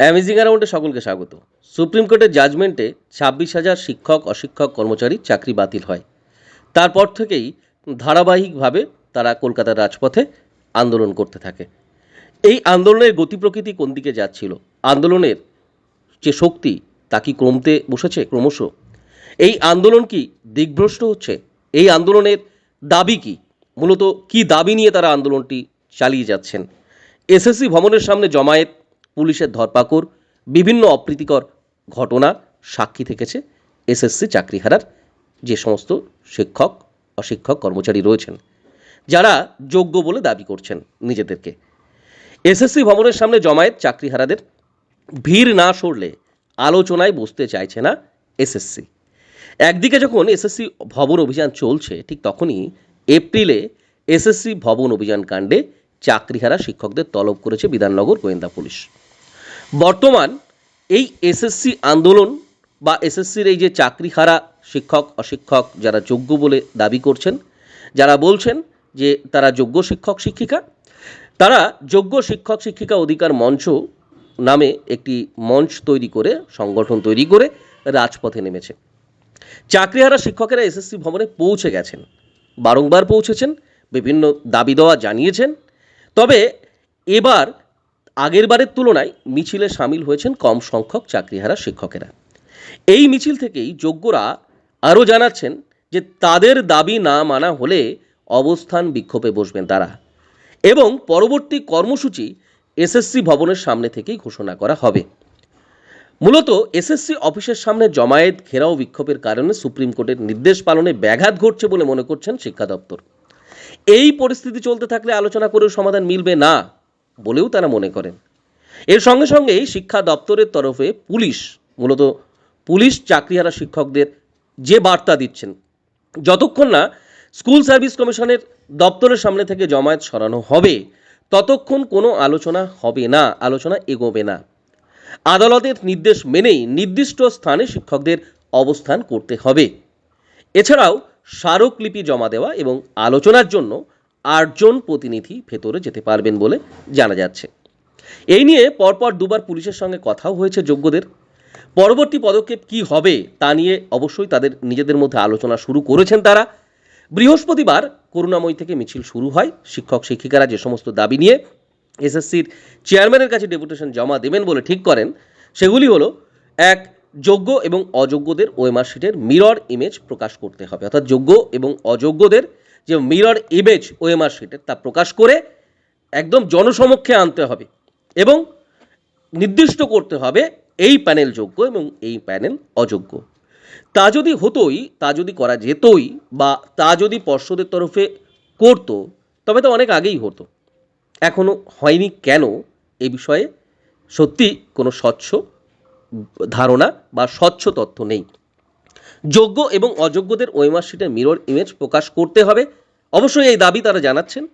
Amazing অ্যারাউন্ডে সকলকে স্বাগত। Supreme কোর্টের জাজমেন্টে ছাব্বিশ হাজার শিক্ষক, অশিক্ষক, কর্মচারী চাকরি বাতিল হয়। তারপর থেকেই ধারাবাহিকভাবে তারা কলকাতার রাজপথে আন্দোলন করতে থাকে। এই আন্দোলনের গতি প্রকৃতি কোন দিকে যাচ্ছিল? আন্দোলনের যে শক্তি, তা কি কমতে বসেছে ক্রমশ? এই আন্দোলন কি দিগ্ভ্রষ্ট হচ্ছে? এই আন্দোলনের দাবি কি? মূলত কি দাবি নিয়ে তারা আন্দোলনটি চালিয়ে যাচ্ছেন? এসএসসি ভবনের সামনে জমায়েত পুলিশের ধরপাকড়, বিভিন্ন অপ্রীতিকর ঘটনা সাক্ষী থেকেছে এসএসসি চাকরিহারার যে সমস্ত শিক্ষক, অশিক্ষক, কর্মচারী রয়েছেন, যারা যোগ্য বলে দাবি করছেন নিজেদেরকে। এসএসসি ভবনের সামনে জমায়েত চাকরিহারাদের ভিড় না সরলে আলোচনায় বসতে চাইছে না এসএসসি। একদিকে যখন এসএসসি ভবন অভিযান চলছে, ঠিক তখনই এপ্রিলে এসএসসি ভবন অভিযান কাণ্ডে চাকরিহারা শিক্ষকদের তলব করেছে বিধাননগর গোয়েন্দা পুলিশ। বর্তমান এই এসএসসি আন্দোলন বা এসএসসির এই যে চাকরিহারা শিক্ষক, অশিক্ষক যারা যোগ্য বলে দাবি করছেন, যারা বলছেন যে তারা যোগ্য শিক্ষক, শিক্ষিকা, তারা যোগ্য শিক্ষক, শিক্ষিকা অধিকার মঞ্চ নামে একটি মঞ্চ তৈরি করে, সংগঠন তৈরি করে রাজপথে নেমেছে। চাকরিহারা শিক্ষকেরা এসএসসি ভবনে পৌঁছে গেছেন, বারংবার পৌঁছেছেন, বিভিন্ন দাবি দেওয়া জানিয়েছেন। তবে এবার আগের বারের তুলনায় মিছিলে সামিল হয়েছেন কম সংখ্যক চাকরিহারা শিক্ষকেরা। এই মিছিল থেকেই যোগ্যরা আরও জানাচ্ছেন যে তাদের দাবি না মানা হলে অবস্থান বিক্ষোভে বসবেন তারা এবং পরবর্তী কর্মসূচি এসএসসি ভবনের সামনে থেকেই ঘোষণা করা হবে। মূলত এসএসসি অফিসের সামনে জমায়েত, ঘেরাও বিক্ষোভের কারণে সুপ্রিম কোর্টের নির্দেশ পালনে ব্যাঘাত ঘটছে বলে মনে করছেন শিক্ষা দপ্তর। এই পরিস্থিতি চলতে থাকলে আলোচনা করেও সমাধান মিলবে না। বলেও তারা মনে করেন। এর সঙ্গে সঙ্গেই শিক্ষা দপ্তরের তরফে পুলিশ, মূলত পুলিশ চাকরিহারা শিক্ষকদের যে বার্তা দিচ্ছেন, যতক্ষণ না স্কুল সার্ভিস কমিশনের দপ্তরের সামনে থেকে জমায়েত সরানো হবে, ততক্ষণ কোনো আলোচনা হবে না, আলোচনা এগোবে না। আদালতের নির্দেশ মেনেই নির্দিষ্ট স্থানে শিক্ষকদের অবস্থান করতে হবে। এছাড়াও স্মারকলিপি জমা দেওয়া এবং আলোচনার জন্য আটজন প্রতিনিধি ভেতরে যেতে পারবেন বলে জানা যাচ্ছে। এই নিয়ে পরপর দুবার পুলিশের সঙ্গে কথাও হয়েছে যোগ্যদের। পরবর্তী পদক্ষেপ কি হবে তা নিয়ে অবশ্যই তাদের নিজেদের মধ্যে আলোচনা শুরু করেছেন তারা। বৃহস্পতিবার করুণাময়ী থেকে মিছিল শুরু হয়। শিক্ষক, শিক্ষিকারা যে সমস্ত দাবি নিয়ে এসএসসির চেয়ারম্যানের কাছে ডেপুটেশন জমা দেবেন বলে ঠিক করেন, সেগুলি হলো, এক, যোগ্য এবং অযোগ্যদের ওএমআর শিটের মিরর ইমেজ প্রকাশ করতে হবে। অর্থাৎ যোগ্য এবং অযোগ্যদের যে মিরর ইমেজ ওএমআর শিটের তা প্রকাশ করে একদম জনসমক্ষে আনতে হবে এবং নির্দিষ্ট করতে হবে এই প্যানেল যোগ্য এবং এই প্যানেল অযোগ্য। তা যদি হতোই, তা যদি করা যেতই বা তা যদি পর্ষদের তরফে করতো, তবে তো অনেক আগেই হতো। এখনও হয়নি কেন এ বিষয়ে সত্যি কোনো স্বচ্ছ ধারণা বা স্বচ্ছ তথ্য নেই। যোগ্য এবং অযোগ্যদের ওয়েমার শিটের মিরর ইমেজ প্রকাশ করতে হবে। অবশ্যই এই দাবি তারা জানাচ্ছেন।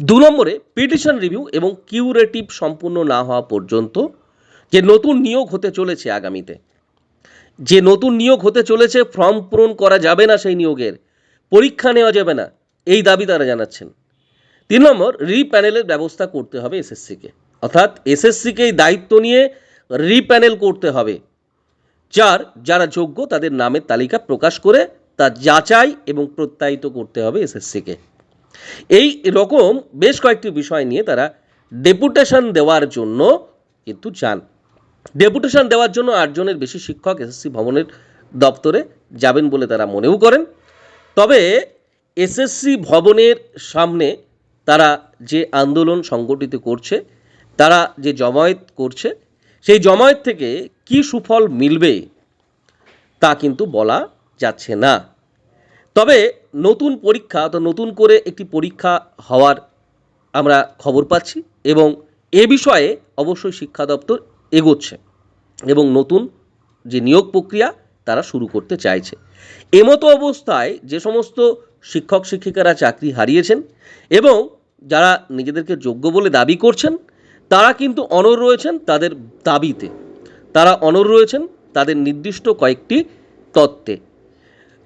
দু নম্বরে পিটিশন রিভিউ এবং কিউরেটিভ সম্পূর্ণ না হওয়া পর্যন্ত যে নতুন নিয়োগ হতে চলেছে আগামীতে, যে নতুন নিয়োগ হতে চলেছে ফর্ম পূরণ করা যাবে না সেই নিয়োগের, পরীক্ষা নেওয়া যাবে না, এই দাবি তারা জানাচ্ছেন। তিন নম্বর রিপ্যানেলের ব্যবস্থা করতে হবে এসএসসিকে। অর্থাৎ এসএসসিকে এই দায়িত্ব নিয়ে রিপ্যানেল করতে হবে। চার যারা যোগ্য তাদের নামের তালিকা প্রকাশ করে তা যাচাই এবং প্রত্যায়িত করতে হবে এসএসসিকে। এই রকম বেশ কয়েকটি বিষয় নিয়ে তারা ডেপুটেশন দেওয়ার জন্য কিন্তু চান। ডেপুটেশন দেওয়ার জন্য আটজনের বেশি শিক্ষক এসএসসি ভবনের দপ্তরে যাবেন বলে তারা মনেও করেন। তবে এসএসসি ভবনের সামনে তারা যে আন্দোলন সংগঠিত করছে, তারা যে জমায়েত করছে সেই জমায়েত থেকে কি সুফল মিলবে তা কিন্তু বলা যাচ্ছে না। তবে নতুন পরীক্ষা অর্থাৎ নতুন করে একটি পরীক্ষা হওয়ার আমরা খবর পাচ্ছি এবং এ বিষয়ে অবশ্যই শিক্ষা দপ্তর এগোচ্ছে এবং নতুন যে নিয়োগ প্রক্রিয়া তারা শুরু করতে চাইছে। এমতো অবস্থায় যে সমস্ত শিক্ষক শিক্ষিকারা চাকরি হারিয়েছেন এবং যারা নিজেদেরকে যোগ্য বলে দাবি করছেন তারা কিন্তু অনর রয়েছেন তাদের দাবিতে। তারা অনর রয়েছেন তাদের নির্দিষ্ট কয়েকটি তত্ত্বে।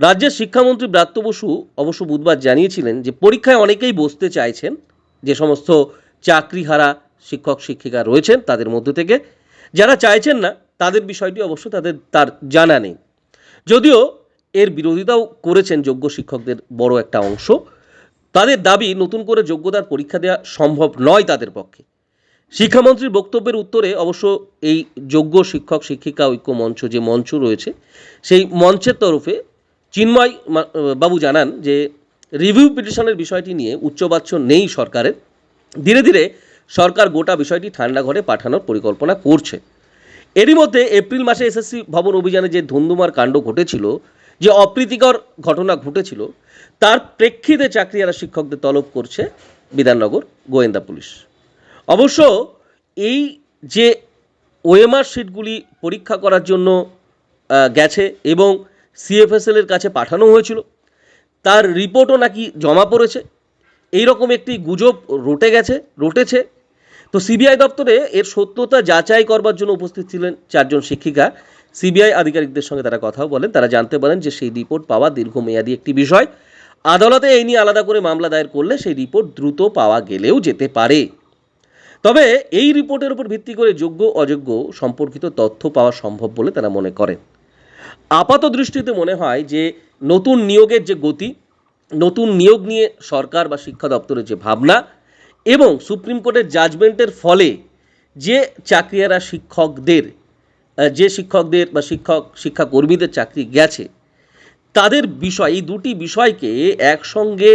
রাজ্যের শিক্ষামন্ত্রী ব্রাত্য বসু অবশ্য বুধবার জানিয়েছিলেন যে, পরীক্ষায় অনেকেই বসতে চাইছেন, যে সমস্ত চাকরিহারা শিক্ষক, শিক্ষিকা রয়েছেন তাদের মধ্য থেকে। যারা চাইছেন না, তাদের বিষয়টি অবশ্য তাদের, তার জানা নেই। যদিও এর বিরোধিতাও করেছেন যোগ্য শিক্ষকদের বড় একটা অংশ। তাদের দাবি, নতুন করে যোগ্যতার পরীক্ষা দেওয়া সম্ভব নয় তাদের পক্ষে। শিক্ষামন্ত্রীর বক্তব্যের উত্তরে অবশ্য এই যোগ্য শিক্ষক, শিক্ষিকা, ঐক্য মঞ্চ যে মঞ্চ রয়েছে, সেই মঞ্চের তরফে চিন্ময় বাবু জানান যে, রিভিউ পিটিশনের বিষয়টি নিয়ে উচ্চবাচ্য নেই সরকারের। ধীরে ধীরে সরকার গোটা বিষয়টি ঠান্ডা ঘরে পাঠানোর পরিকল্পনা করছে। এরই মধ্যে এপ্রিল মাসে এসএসসি ভবন অভিযানে যে ধুন্ধুমার কাণ্ড ঘটেছিল, যে অপ্রীতিকর ঘটনা ঘটেছিল, তার প্রেক্ষিতে চাকরিয়ারা শিক্ষকদের তলব করছে বিধাননগর গোয়েন্দা পুলিশ। অবশ্য এই যে ওএমআর শিটগুলি পরীক্ষা করার জন্য গেছে এবং সিএফএসএল এর কাছে পাঠানো হয়েছিল, তার রিপোর্টও নাকি জমা পড়েছে। এই রকম একটি গুজব রটে গেছে, রটেছে। তো সিবিআই দপ্তরে এর সত্যতা যাচাই করবার জন্য উপস্থিত ছিলেন চারজন শিক্ষিকা। সিবিআই আধিকারিকদের সঙ্গে তারা কথাও বলেন। তারা জানতে পারেন যে সেই রিপোর্ট পাওয়া দীর্ঘমেয়াদী একটি বিষয়। আদালতে এই নিয়ে আলাদা করে মামলা দায়ের করলে সেই রিপোর্ট দ্রুত পাওয়া গেলেও যেতে পারে। তবে এই রিপোর্টের উপর ভিত্তি করে যোগ্য অযোগ্য সম্পর্কিত তথ্য পাওয়া সম্ভব বলে তারা মনে করেন। আপাত দৃষ্টিতে মনে হয় যে নতুন নিয়োগের যে গতি, নতুন নিয়োগ নিয়ে সরকার বা শিক্ষা দপ্তরের যে ভাবনা এবং সুপ্রিম কোর্টের জাজমেন্টের ফলে যে চাকরিয়ারা শিক্ষকদের, যে শিক্ষকদের বা শিক্ষক, শিক্ষাকর্মীদের চাকরি গেছে, তাদের বিষয়, এই দুটি বিষয়কে একসঙ্গে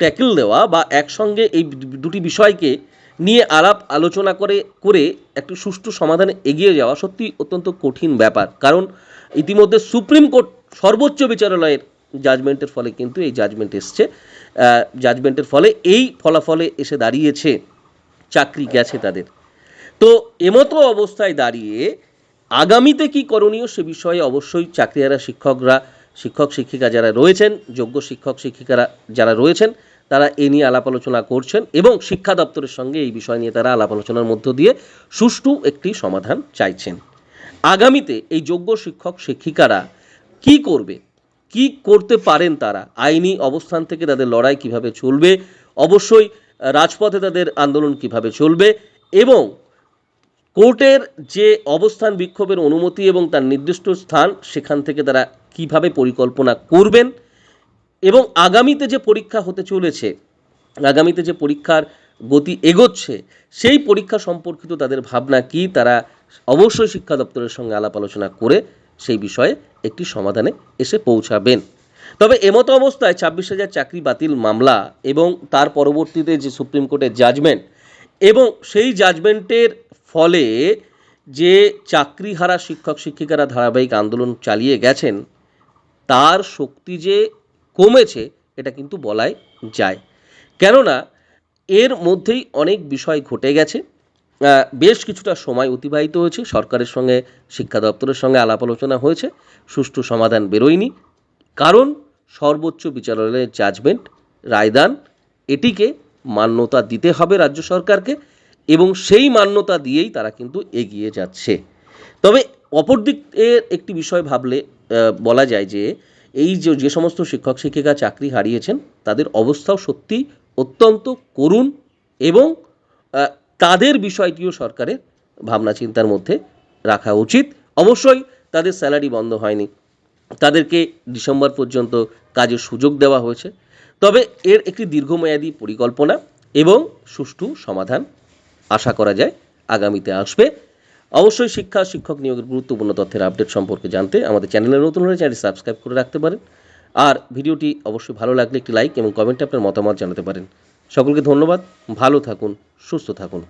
ট্যাকেল দেওয়া বা একসঙ্গে এই দুটি বিষয়কে নিয়ে আলাপ আলোচনা করে করে একটু সুষ্ঠু সমাধানে এগিয়ে যাওয়া সত্যি অত্যন্ত কঠিন ব্যাপার। কারণ ইতিমধ্যে সুপ্রিম কোর্ট সর্বোচ্চ বিচারালয়ের জাজমেন্টের ফলে কিন্তু এই জাজমেন্ট এসছে। জাজমেন্টের ফলে এই ফলাফলে এসে দাঁড়িয়েছে, চাকরি গেছে তাদের। তো এমতো অবস্থায় দাঁড়িয়ে আগামীতে কি করণীয় সে বিষয়ে অবশ্যই চাকরিয়ারা শিক্ষকরা শিক্ষক শিক্ষিকা যারা রয়েছেন, যোগ্য শিক্ষক শিক্ষিকারা যারা রয়েছেন তারা এ নিয়ে আলাপ আলোচনা করছেন এবং শিক্ষা দপ্তরের সঙ্গে এই বিষয় নিয়ে তারা আলাপ আলোচনার মধ্য দিয়ে সুষ্ঠু একটি সমাধান চাইছেন। আগামীতে এই যোগ্য শিক্ষক শিক্ষিকারা কি করবে? কি করতে পারেন তারা? আইনি অবস্থান থেকে তাদের লড়াই কীভাবে চলবে? অবশ্যই রাজপথে তাদের আন্দোলন কীভাবে চলবে? এবং কোর্টের যে অবস্থান বিক্ষোভের অনুমতি এবং তার নির্দিষ্ট স্থান, সেখান থেকে তারা কীভাবে পরিকল্পনা করবেন? এবং আগামীতে যে পরীক্ষা হতে চলেছে, আগামীতে যে পরীক্ষার গতি এগোচ্ছে, সেই পরীক্ষা সম্পর্কিত তাদের ভাবনা কি, তারা অবশ্যই শিক্ষা দপ্তরের সঙ্গে আলাপ আলোচনা করে সেই বিষয়ে একটি সমাধানে এসে পৌঁছাবেন। তবে এমতো অবস্থায় ছাব্বিশ হাজার চাকরি বাতিল মামলা এবং তার পরবর্তীতে যে সুপ্রিম কোর্টের জাজমেন্ট এবং সেই জাজমেন্টের ফলে যে চাকরিহারা শিক্ষক শিক্ষিকারা ধারাবাহিক আন্দোলন চালিয়ে গেছেন, তার শক্তি যে কমেছে, এটা কিন্তু বলাই যায়। কেননা, এর মধ্যেই অনেক বিষয় ঘটে গেছে। বেশ কিছুটা সময় অতিবাহিত হয়েছে। সরকারের সঙ্গে, শিক্ষা দপ্তরের সঙ্গে আলাপ আলোচনা হয়েছে। সুষ্ঠু সমাধান বেরোয়নি। কারণ, সর্বোচ্চ বিচারালয়ের জাজমেন্ট রায়দান, এটিকে মান্যতা দিতে হবে রাজ্য সরকারকে এবং সেই মান্যতা দিয়েই তারা কিন্তু এগিয়ে যাচ্ছে। তবে অপর দিক এর একটি বিষয় ভাবলে বলা যায় যে এই যে যে সমস্ত শিক্ষক, শিক্ষিকা চাকরি হারিয়েছেন, তাদের অবস্থাও সত্যি অত্যন্ত করুণ এবং তাদের বিষয়টিও সরকারের ভাবনা চিন্তার মধ্যে রাখা উচিত। অবশ্যই তাদের স্যালারি বন্ধ হয়নি। তাদেরকে ডিসেম্বর পর্যন্ত কাজের সুযোগ দেওয়া হয়েছে। তবে এর একটি দীর্ঘমেয়াদী পরিকল্পনা এবং সুষ্ঠু সমাধান আশা করা যায় আগামীতে আসবে। অবশ্যই শিক্ষা, শিক্ষক নিয়োগের গুরুত্বপূর্ণ তথ্যের আপডেট সম্পর্কে জানতে আমাদের চ্যানেলে নতুন হলে চ্যানেলটি সাবস্ক্রাইব করে রাখতে পারেন। আর ভিডিওটি অবশ্যই ভালো লাগলে একটি লাইক এবং কমেন্টে আপনার মতামত জানাতে পারেন। সকলকে ধন্যবাদ, ভালো থাকুন, সুস্থ থাকুন।